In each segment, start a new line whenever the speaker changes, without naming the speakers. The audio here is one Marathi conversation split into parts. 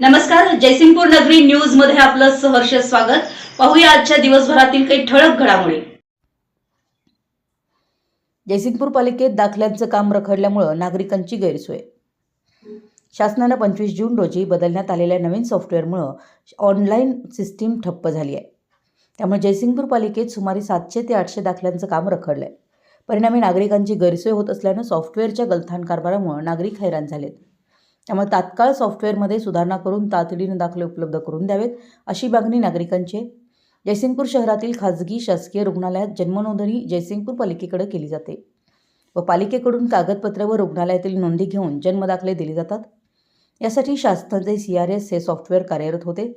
नमस्कार जयसिंगपूर नगरी न्यूजमध्ये आपलं सहर्ष स्वागत. पाहूया आजच्या दिवसभरातील काही ठळक घडामोडी.
जयसिंगपूर पालिकेत दाखल्यांचं काम रखडल्यामुळं नागरिकांची गैरसोय. शासनानं पंचवीस जून रोजी बदलण्यात आलेल्या नवीन सॉफ्टवेअरमुळं ऑनलाईन सिस्टीम ठप्प झाली आहे त्यामुळे जयसिंगपूर पालिकेत सुमारे सातशे ते आठशे दाखल्यांचं काम रखडलं आहे परिणामी नागरिकांची गैरसोय होत असल्यानं सॉफ्टवेअरच्या गलथान कारभारामुळं नागरिक हैराण झालेत. त्यामुळे तात्काळ सॉफ्टवेअरमध्ये सुधारणा करून तातडीनं दाखले उपलब्ध करून द्यावेत अशी मागणी नागरिकांची आहे. जयसिंगपूर शहरातील खाजगी शासकीय रुग्णालयात जन्मनोंदणी जयसिंगपूर पालिकेकडे केली जाते व पालिकेकडून कागदपत्र व रुग्णालयातील नोंदी घेऊन जन्मदाखले दिले जातात. यासाठी शासनाचे सी आर एस हे सॉफ्टवेअर कार्यरत होते.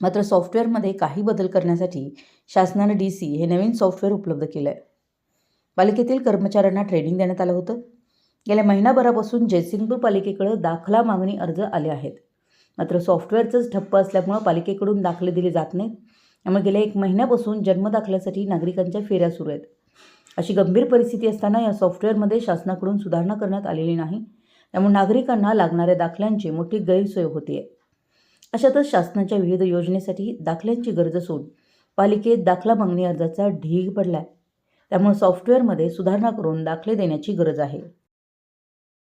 मात्र सॉफ्टवेअरमध्ये काही बदल करण्यासाठी शासनानं डी सी हे नवीन सॉफ्टवेअर उपलब्ध केलं आहे पालिकेतील कर्मचाऱ्यांना ट्रेनिंग देण्यात आलं होतं. गेल्या महिनाभरापासून जयसिंगपूर पालिकेकडे दाखला मागणी अर्ज आले आहेत. मात्र सॉफ्टवेअरचंच ठप्प असल्यामुळं पालिकेकडून दाखले दिले जात नाहीत. त्यामुळे गेल्या एक महिन्यापासून जन्मदाखल्यासाठी नागरिकांच्या फेऱ्या सुरू आहेत. अशी गंभीर परिस्थिती असताना या सॉफ्टवेअरमध्ये शासनाकडून सुधारणा करण्यात आलेली नाही. त्यामुळे नागरिकांना लागणाऱ्या दाखल्यांची मोठी गैरसोय होती आहे अशातच शासनाच्या विविध योजनेसाठी दाखल्यांची गरज असून पालिकेत दाखला मागणी अर्जाचा ढीग पडला आहे त्यामुळे सॉफ्टवेअरमध्ये सुधारणा करून दाखले देण्याची गरज आहे.